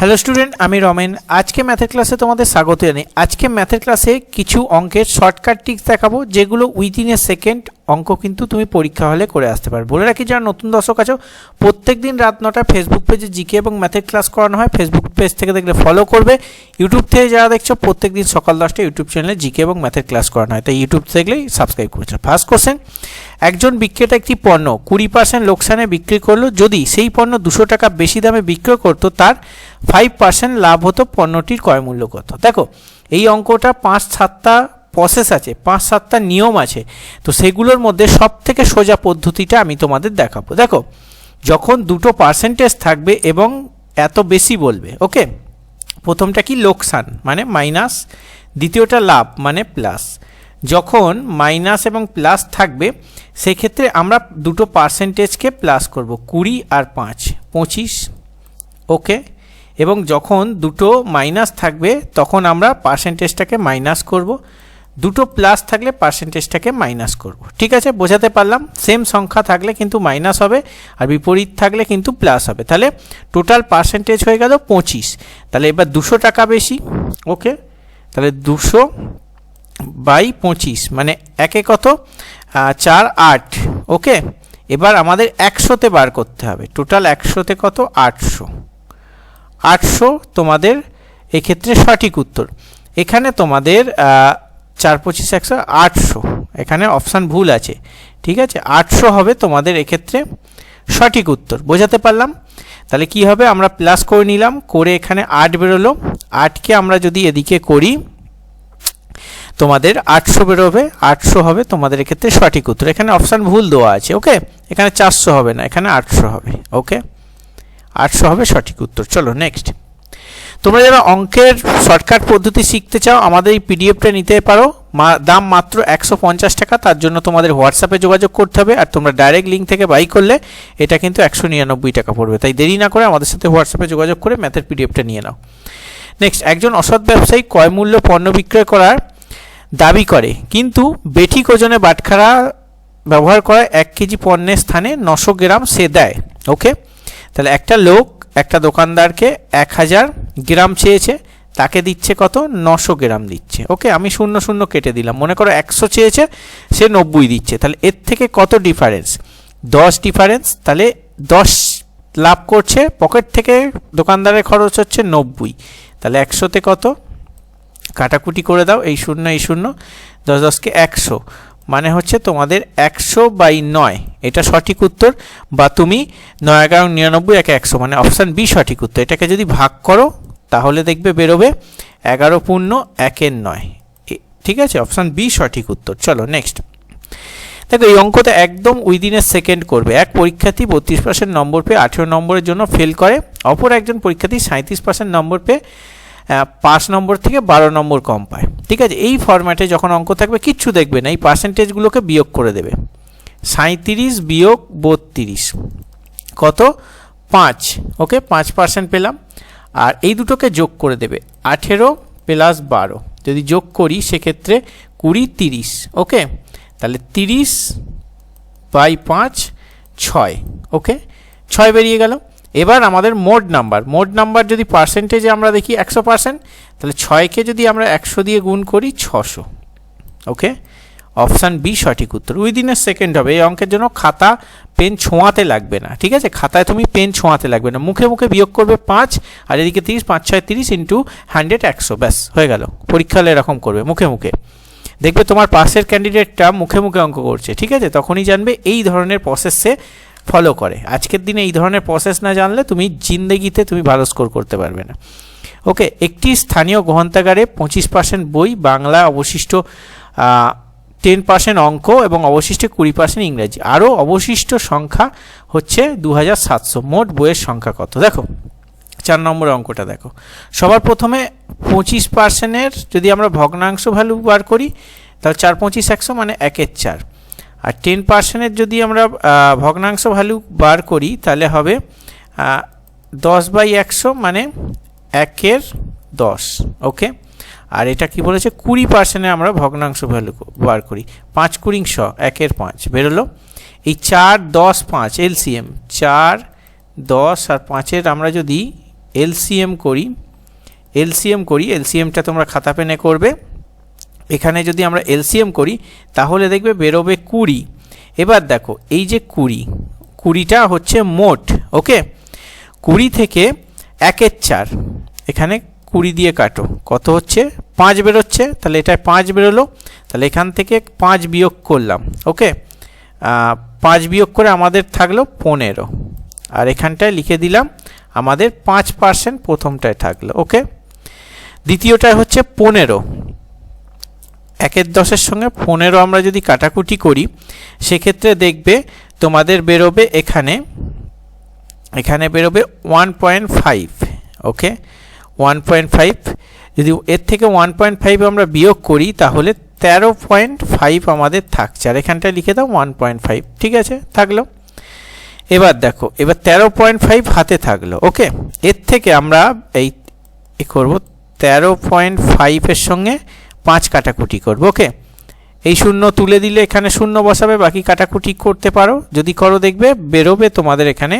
Hello student আমি রমেন। আজকে ম্যাথের ক্লাসে তোমাদের স্বাগত জানাই। আজকে ম্যাথের ক্লাসে কিছু অঙ্কের শর্টকাট টিক্স দেখাবো, যেগুলো উইদিন এ সেকেন্ড অঙ্ক কিন্তু তুমি পরীক্ষা হলে করে আসতে পারবে। বলে রাখি, যারা নতুন দর্শক আছো প্রত্যেক দিন রাত নটা ফেসবুক পেজে জিকে এবং ম্যাথের ক্লাস করানো হয়। ফেসবুক পেজ থেকে দেখলে ফলো করবে। ইউটিউব থেকে যারা দেখছ প্রত্যেক দিন সকাল দশটা ইউটিউব চ্যানেলে জিকে এবং ম্যাথের ক্লাস করানো হয়। তাই ইউটিউব দেখলেই সাবস্ক্রাইব করছে। ফার্স্ট কোশ্চেন একজন বিক্রেতা একটি পণ্য কুড়ি পার্সেন্ট লোকসানে বিক্রি করল, যদি সেই পণ্য দুশো টাকা বেশি দামে বিক্রয় করতো, তার ফাইভ পার্সেন্ট লাভ হতো পণ্যটির ক্রয় মূল্য কত? দেখো, এই অঙ্কটা পাঁচ সাতটা প্রসেস আছে, পাঁচ সাতটা নিয়ম আছে, তো সেগুলোর মধ্যে সব থেকে সোজা পদ্ধতিটা আমি তোমাদের দেখাবো। দেখো, যখন দুটো পার্সেন্টেজ থাকবে এবং এত বেশি বলবে ওকে প্রথমটা কি? লোকসান মানে মাইনাস দ্বিতীয়টা লাভ মানে প্লাস যখন মাইনাস এবং প্লাস থাকবে সেক্ষেত্রে আমরা দুটো পার্সেন্টেজকে প্লাস করব, কুড়ি আর পাঁচ, পঁচিশ ওকে এবং যখন দুটো মাইনাস থাকবে, তখন আমরা পার্সেন্টেজটাকে মাইনাস করব, দুটো প্লাস থাকলে পার্সেন্টেজটাকে মাইনাস করব, ঠিক আছে? বোঝাতে পারলাম? সেম সংখ্যা থাকলে কিন্তু মাইনাস হবে, আর বিপরীত থাকলে কিন্তু প্লাস হবে। তাহলে টোটাল পার্সেন্টেজ হয়ে গেল পঁচিশ। তাহলে এবার দুশো টাকা বেশি ওকে তাহলে দুশো বাই পঁচিশ মানে একে কত? চার আট, ওকে? এবার আমাদের একশোতে বার করতে হবে। টোটাল একশোতে কত? আটশো। আটশো তোমাদের এক্ষেত্রে সঠিক উত্তর। এখানে তোমাদের চার পঁচিশ একশো আটশো। এখানে অপশান ভুল আছে। ঠিক আছে? আটশো হবে তোমাদের এক্ষেত্রে সঠিক উত্তর। বোঝাতে পারলাম? তাহলে কি হবে? আমরা প্লাস করে নিলাম, করে এখানে আট বেরোলো। আটকে আমরা যদি এদিকে করি তোমাদের আটশো বেরোবে, আটশো হবে তোমাদের এক্ষেত্রে সঠিক উত্তর। এখানে অপশান ভুল দেওয়া আছে ওকে এখানে চারশো হবে না, এখানে আটশো হবে ওকে আটশো হবে সঠিক উত্তর। চলো নেক্সট তোমরা যারা অঙ্কের শর্টকাট পদ্ধতি শিখতে চাও, আমাদের এই পিডিএফটা নিতে পারো। দাম মাত্র একশো পঞ্চাশ টাকা, তার জন্য তোমাদের হোয়াটসঅ্যাপে যোগাযোগ করতে হবে, আর তোমরা ডাইরেক্ট লিঙ্ক থেকে বাই করলে এটা কিন্তু একশো নিরানব্বই টাকা পড়বে। তাই দেরি না করে আমাদের সাথে হোয়াটসঅ্যাপে যোগাযোগ করে ম্যাথের পিডিএফটা নিয়ে নাও। নেক্সট একজন অসৎ ব্যবসায়ী ক্রয় মূল্য পণ্য বিক্রয় করার দাবি করে। কিন্তু বেঠিক ওজনে বাটখারা ব্যবহার করা এক কেজি পণ্যের স্থানে নশো গ্রাম সে দেয়। ওকে? তাহলে একটা লোক একটা দোকানদারকে এক হাজার গ্রাম চেয়েছে, তাকে দিচ্ছে কত? নশো গ্রাম দিচ্ছে। ওকে? আমি শূন্য শূন্য কেটে দিলাম। মনে করো একশো চেয়েছে, সে নব্বই দিচ্ছে। তাহলে এর থেকে কত ডিফারেন্স দশ ডিফারেন্স তাহলে দশ লাভ করছে, পকেট থেকে দোকানদারের খরচ হচ্ছে নব্বই। তাহলে একশোতে কত? কাটাকুটি করে দাও, এই শূন্য এই শূন্য, দশ দশকে একশো। মানে হচ্ছে তোমাদের একশো বাই নয়। এটা সঠিক উত্তর, বা তুমি নয় এগারো নিরানব্বই একে একশো মানে অপশান বি সঠিক উত্তর। এটাকে যদি ভাগ করো, তাহলে দেখবে বেরোবে এগারো পূর্ণ একের নয়। ঠিক আছে? অপশান বি সঠিক উত্তর। চলো নেক্সট দেখো, এই অঙ্কটা একদম উইদিনের সেকেন্ড করবে। এক পরীক্ষার্থী বত্রিশ পার্সেন্ট নম্বর পেয়ে আঠেরো নম্বরের জন্য ফেল করে, অপর একজন পরীক্ষার্থী সাঁত্রিশ পার্সেন্ট নম্বর পেয়ে পাঁচ নম্বর থেকে বারো নম্বর কম পায়। ঠিক আছে? এই ফরম্যাটে যখন অঙ্ক থাকবে, কিচ্ছু দেখবে না। এই পার্সেন্টেজগুলোকে বিয়োগ করে দেবে। সাঁত্রিশ বিয়োগ বত্রিশ। কত? পাঁচ। ওকে? পাঁচ পার্সেন্ট পেলাম। আর এই দুটোকে যোগ করে দেবে। আঠেরো প্লাস বারো। যদি যোগ করি, সেক্ষেত্রে কুড়ি তিরিশ। ওকে? তাহলে তিরিশ বাই পাঁচ, ছয়। ওকে? ছয় বেরিয়ে গেল। এবার আমাদের মোড নাম্বার। মোড নাম্বার যদি পার্সেন্টেজে আমরা দেখি একশো পার্সেন্ট তাহলে ছয়কে যদি আমরা একশো দিয়ে গুণ করি ছশো। ওকে? অপশান বি সঠিক উত্তর। উইদিনের সেকেন্ড হবে। এই অঙ্কের জন্য খাতা পেন ছোঁয়াতে লাগবে না। ঠিক আছে? খাতায় তুমি পেন ছোঁয়াতে লাগবে না। মুখে মুখে বিয়োগ করবে পাঁচ আর এদিকে তিরিশ, পাঁচ, ছয়, তিরিশ ইন্টু হান্ড্রেড একশো। ব্যাস, হয়ে গেল। পরীক্ষা হলে এরকম করবে মুখে মুখে। দেখবে তোমার পাশের ক্যান্ডিডেটটা মুখে মুখে অঙ্ক করছে। ঠিক আছে? তখনই জানবে এই ধরনের প্রসেসে ফলো করে। আজকের দিনে এই ধরনের প্রসেস না জানলে তুমি জিন্দেগিতে তুমি ভালো স্কোর করতে পারবে না। ওকে একটি স্থানীয় গ্রন্থাগারে পঁচিশ পার্সেন্ট বই, বাংলা অবশিষ্ট টেন পার্সেন্ট অঙ্ক এবং অবশিষ্ট কুড়ি পার্সেন্ট ইংরাজি। আরও অবশিষ্ট সংখ্যা হচ্ছে দু হাজার সাতশো। মোট বইয়ের সংখ্যা কত? দেখো, চার নম্বর অঙ্কটা দেখো। সবার প্রথমে পঁচিশ পার্সেন্টের যদি আমরা ভগ্নাংশ ভ্যালু বার করি, তাহলে চার পঁচিশ একশো মানে একের চার। আর টেন পার্সেন্টের যদি আমরা ভগ্নাংশ ভ্যালু বার করি, তাহলে হবে দশ বাই একশো মানে একের দশ ওকে আর এটা কি বলেছে? কুড়ি পার্সেন্টে আমরা ভগ্নাংশ ভ্যালু বার করি। পাঁচ কুড়িং শ, একের পাঁচ, বেরোলো? এই চার দশ পাঁচ এলসিএম চার দশ আর পাঁচের আমরা যদি এলসিএম করি এলসিএম করি এলসিএমটা তোমরা খাতা পেনে করবে। এখানে যদি আমরা এলসিএম করি, তাহলে দেখবে বেরোবে কুড়ি। এবার দেখো, এই যে কুড়ি, কুড়িটা হচ্ছে মোট, ওকে? কুড়ি থেকে একের চার, এখানে কুড়ি দিয়ে কাটো। কত হচ্ছে? পাঁচ বেরোচ্ছে, তাহলে এটায় পাঁচ বেরোলো, তাহলে এখান থেকে পাঁচ বিয়োগ করলাম, ওকে? পাঁচ বিয়োগ করে আমাদের থাকল পনেরো। আর এখানটায় লিখে দিলাম, আমাদের পাঁচ পার্সেন্ট প্রথমটায় থাকল, ওকে? দ্বিতীয়টায় হচ্ছে পনেরো। একের দশের সঙ্গে পনেরো আমরা যদি কাটাকুটি করি, সেক্ষেত্রে দেখবে তোমাদের বেরোবে এখানে এখানে বেরোবে one point five okay one point five যদি এর থেকে ওয়ান পয়েন্ট ফাইভ আমরা বিয়োগ করি, তাহলে তেরো পয়েন্ট ফাইভ আমাদের থাকছে। আর এখানটায় লিখে দাও ওয়ান পয়েন্ট ফাইভ ঠিক আছে? থাকল। এবার দেখো, এবার তেরো পয়েন্ট ফাইভ হাতে থাকল ওকে এর থেকে আমরা এই করব তেরো পয়েন্ট ফাইভের সঙ্গে পাঁচ কাটাকুটি করব, ওকে? এই শূন্য তুলে দিলে এখানে শূন্য বসাবে, বাকি কাটাকুটি করতে পারো। যদি করো দেখবে, বেরোবে তোমাদের এখানে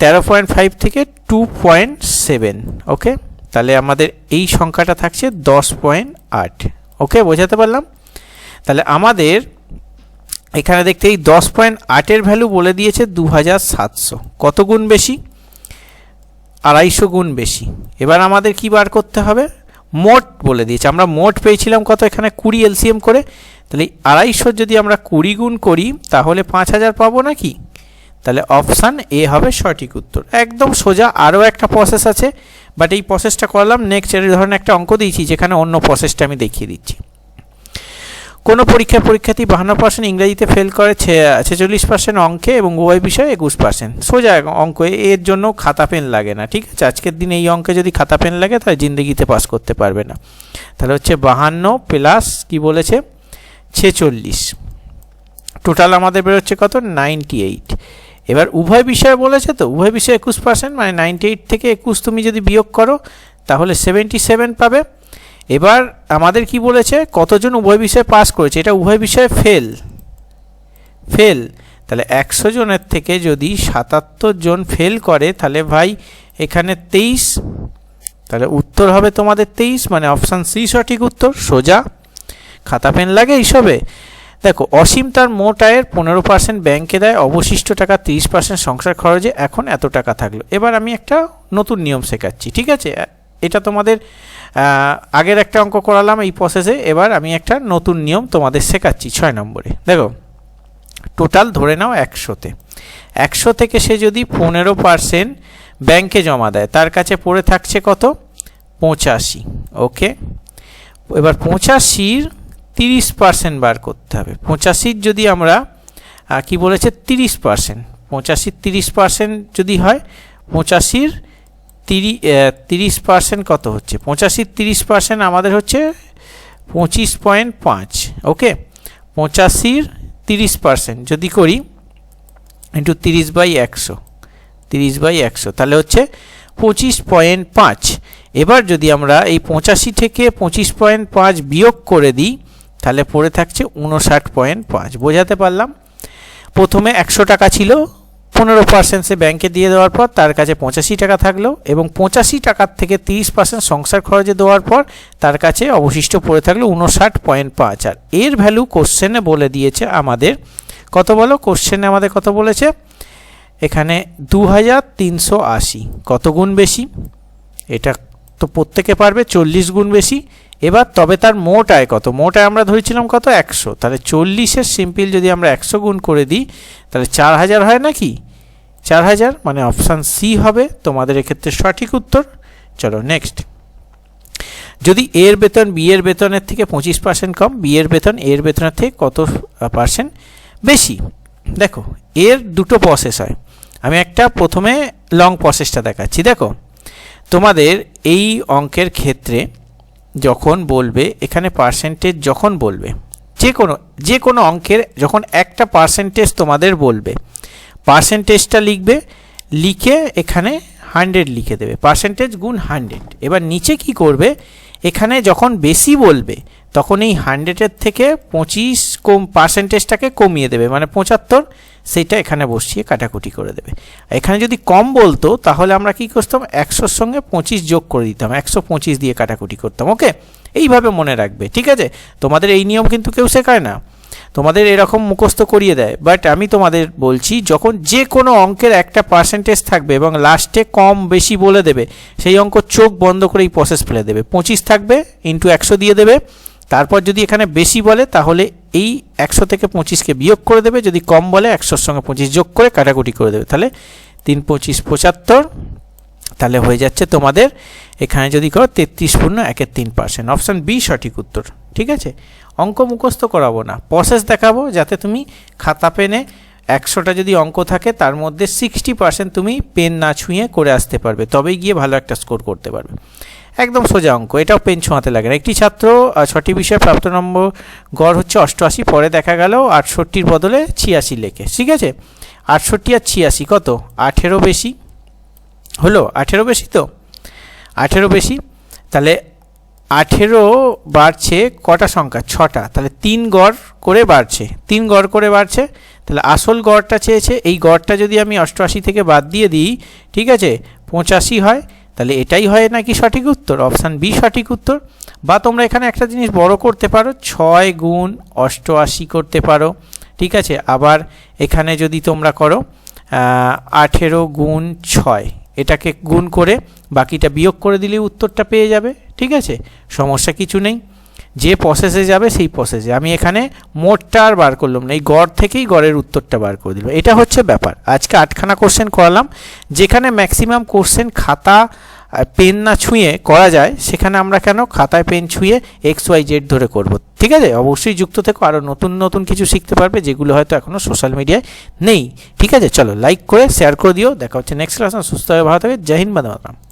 তেরো পয়েন্ট ফাইভ থেকে টু পয়েন্ট সেভেন ওকে? তাহলে আমাদের এই সংখ্যাটা থাকছে দশ পয়েন্ট আট, ওকে? বোঝাতে পারলাম? তাহলে আমাদের এখানে দেখতে এই দশ পয়েন্ট আটের ভ্যালু বলে দিয়েছে দু হাজার সাতশো। কত গুণ বেশি? আড়াইশো গুণ বেশি। এবার আমাদের কি বার করতে হবে? মোট বলে দিয়েছে। আমরা মোট পেয়েছিলাম কত এখানে? কুড়ি এলসিএম করে। তাহলে আড়াইশো যদি আমরা কুড়ি গুণ করি, তাহলে পাঁচ হাজার পাবো নাকি? তাহলে অপশান এ হবে সঠিক উত্তর। একদম সোজা আরও একটা প্রসেস আছে বাট এই প্রসেসটা করলাম। নেক্সট এর ধরনের একটা অঙ্ক দিয়েছি, যেখানে অন্য প্রসেসটা আমি দেখিয়ে দিচ্ছি। কোনো পরীক্ষায় পরীক্ষার্থী বাহান্ন পার্সেন্ট ইংরেজিতে ফেল করে ছেচল্লিশ পার্সেন্ট অঙ্কে এবং ওয়াই বিষয়ে একুশ পার্সেন্ট সোজা অঙ্ক, এর জন্য খাতা পেন লাগে না, ঠিক আছে? আজকের দিনে এই অঙ্কে যদি খাতা পেন লাগে, তাহলে জিন্দগিতে পাস করতে পারবে না। তাহলে হচ্ছে বাহান্ন প্লাস কি বলেছে? ছেচল্লিশ। টোটাল আমাদের বেরোচ্ছে কত? Ninety eight. এবার উভয় বিষয়ে বলেছে তো? উভয় বিষয়ে একুশ পার্সেন্ট মানে নাইনটি এইট থেকে একুশ তুমি যদি বিয়োগ করো, তাহলে সেভেন্টি সেভেন পাবে। এবার আমাদের কি বলেছে? কতজন উভয় বিষয়ে পাস করেছে? এটা উভয় বিষয়ে ফেল ফেল তাহলে একশো জনের থেকে যদি সাতাত্তর জন ফেল করে, তাহলে ভাই এখানে তেইশ। তাহলে উত্তর হবে তোমাদের তেইশ মানে অপশান সি সঠিক উত্তর, সোজা। খাতা পেন লাগে এইসবে। দেখো, অসীম তার মোট আয়ের পনেরো পার্সেন্ট ব্যাংকে দেয়, অবশিষ্ট টাকা তিরিশ পার্সেন্ট সংসার খরচে, এখন এত টাকা থাকল। এবার আমি একটা নতুন নিয়ম শেখাচ্ছি, ঠিক আছে? এটা তোমাদের আগের একটা অঙ্ক করালাম এই প্রসেসে এবার আমি একটা নতুন নিয়ম তোমাদের শেখাচ্ছি ছয় নম্বরে। দেখো টোটাল ধরে নাও একশোতে। একশো থেকে সে যদি পনেরো পার্সেন্ট ব্যাংকে জমা দেয়, তার কাছে পড়ে থাকছে কত? পঁচাশি। ওকে এবার পঁচাশির তিরিশ পার্সেন্ট বার করতে হবে। পঁচাশির যদি আমরা কি বলেছে? তিরিশ পার্সেন্ট পঁচাশির তিরিশ পার্সেন্ট যদি হয়, পঁচাশির তিরি তিরিশ পার্সেন্ট কত হচ্ছে? পঁচাশির তিরিশ পার্সেন্ট আমাদের হচ্ছে পঁচিশ পয়েন্ট পাঁচ, ওকে? পঁচাশির তিরিশ পার্সেন্ট যদি করি ইন্টু তিরিশ বাই একশো, তিরিশ বাই একশো, তাহলে হচ্ছে পঁচিশ পয়েন্ট পাঁচ। এবার যদি আমরা এই পঁচাশি থেকে পঁচিশ পয়েন্ট পাঁচ বিয়োগ করে দিই, তাহলে পড়ে থাকছে উনষাট পয়েন্ট পাঁচ, বোঝাতে পারলাম? প্রথমে একশো টাকা ছিল পনেরো পার্সেন্ট সে ব্যাংকে দিয়ে দেওয়ার পর তার কাছে পঁচাশি টাকা থাকল এবং পঁচাশি টাকার থেকে তিরিশ পার্সেন্ট সংসার খরচে দেওয়ার পর তার কাছে অবশিষ্ট পড়ে থাকল উনষাট পয়েন্ট পাঁচ। আর এর ভ্যালু কোশ্চেনে বলে দিয়েছে আমাদের, কত বলো? কোশ্চেনে আমাদের কত বলেছে? এখানে দু হাজার তিনশো আশি। কত গুণ বেশি? এটা তো প্রত্যেকে পারবে, চল্লিশ গুণ বেশি। এবার তবে তার মোট আয় কত? মোট আয় আমরা ধরেছিলাম কত? একশো। তাহলে চল্লিশের সিম্পল যদি আমরা একশো গুণ করে দিই, তাহলে চার হাজার হয় নাকি? চার হাজার মানে অপশান সি হবে। তোমাদের এক্ষেত্রে সঠিক উত্তর। চলো নেক্সট যদি এর বেতন বি এর বেতনের থেকে পঁচিশ পার্সেন্ট কম বি এর বেতন এর বেতনের থেকে কত পার্সেন্ট বেশি? দেখো এর দুটো প্রসেস হয়। আমি একটা প্রথমে লং প্রসেসটা দেখাচ্ছি। দেখো, তোমাদের এই অঙ্কের ক্ষেত্রে যখন বলবে, এখানে পার্সেন্টেজ যখন বলবে, যে কোনো যে কোনো অঙ্কের যখন একটা পার্সেন্টেজ তোমাদের বলবে পার্সেন্টেজটা লিখবে, লিখে এখানে হান্ড্রেড লিখে দেবে। পার্সেন্টেজ গুণ হান্ড্রেড। এবার নিচে কি করবে? এখানে যখন বেশি বলবে, তখন এই হান্ড্রেডের থেকে পঁচিশ কম, পার্সেন্টেজটাকে কমিয়ে দেবে মানে পঁচাত্তর, সেইটা এখানে বসিয়ে কাটাকুটি করে দেবে। এখানে যদি কম বলতো, তাহলে আমরা কি করতাম? একশোর সঙ্গে পঁচিশ যোগ করে দিতাম, একশো পঁচিশ দিয়ে কাটাকুটি করতাম, ওকে? এইভাবে মনে রাখবে, ঠিক আছে? তোমাদের এই নিয়ম কিন্তু কেউ শেখায় না। তোমাদের এরকম মুখস্থ করিয়ে দেয়। বাট আমি তোমাদের বলছি, যখন যে কোনো অঙ্কের একটা পার্সেন্টেজ থাকবে এবং লাস্টে কম বেশি বলে দেবে, সেই অঙ্ক চোখ বন্ধ করে এই প্রসেস ফেলে দেবে। পঁচিশ থাকবে ইন্টু একশো দিয়ে দেবে। তারপর যদি এখানে বেশি বলে, তাহলে এই একশো থেকে পঁচিশকে বিয়োগ করে দেবে। যদি কম বলে, একশোর সঙ্গে পঁচিশ যোগ করে কাটাকুটি করে দেবে। তাহলে তিন পঁচিশ পঁচাত্তর, তাহলে হয়ে যাচ্ছে তোমাদের, এখানে যদি করো তেত্রিশ পূর্ণ একের তিন পার্সেন্ট অপশান বি সঠিক উত্তর। ঠিক আছে? অঙ্ক মুখস্থ করাবো না। প্রসেস দেখাবো যাতে তুমি খাতা পেনে একশোটা যদি অঙ্ক থাকে, তার মধ্যে সিক্সটি পার্সেন্ট তুমি পেন না ছুঁয়ে করে আসতে পারবে। তবেই গিয়ে ভালো একটা স্কোর করতে পারবে। একদম সোজা অঙ্ক, এটাও পেন ছোঁয়াতে লাগে না। একটি ছাত্র ছটি বিষয়ে প্রাপ্ত নম্বর গড় হচ্ছে অষ্টআশি, পরে দেখা গেল আটষট্টির বদলে ছিয়াশি লেখে। ঠিক আছে? আটষট্টি আর ছিয়াশি কত? আঠেরো বেশি। হলো আঠেরো বেশি তো? আঠেরো বেশি। তাহলে আঠেরো বাড়ছে, কটা সংখ্যা? ছটা। তাহলে তিন গড় করে বাড়ছে। তিন গড় করে বাড়ছে। তাহলে আসল গড়টা চেয়েছে। এই গড়টা যদি আমি অষ্টআশি থেকে বাদ দিয়ে দিই, ঠিক আছে? পঁচাশি হয়। তাহলে এটাই হয় নাকি সঠিক উত্তর? অপশান বি, সঠিক উত্তর। বা তোমরা এখানে একটা জিনিস বড় করতে পারো, ছয় গুণ অষ্টআশি করতে পারো। ঠিক আছে? আবার এখানে যদি তোমরা করো আঠেরো গুণ ছয়, এটাকে গুণ করে বাকিটা বিয়োগ করে দিলে উত্তরটা পেয়ে যাবে, ঠিক আছে? সমস্যা কিছু নেই। যে প্রসেসে যাবে সেই প্রসেসে আমি এখানে মোটটা আর বার করলাম না, এই গড় থেকেই গড়ের উত্তরটা বার করে দিল এটা হচ্ছে ব্যাপার। আজকে আটখানা কোশ্চেন করালাম। যেখানে ম্যাক্সিমাম কোশ্চেন খাতা পেন না ছুঁয়ে করা যায়, সেখানে আমরা কেন খাতায় পেন ছুঁয়ে এক্স ওয়াই জেড ধরে করব, ঠিক আছে? অবশ্যই যুক্ত থেকো। আরও নতুন নতুন কিছু শিখতে পারবে যেগুলো হয়তো এখনও সোশ্যাল মিডিয়ায় নেই, ঠিক আছে? চলো লাইক করে শেয়ার করে দিও। দেখা হচ্ছে নেক্সট ক্লাস সুস্থ হয়ে ভালো থাকে। বন্দে মাতরম।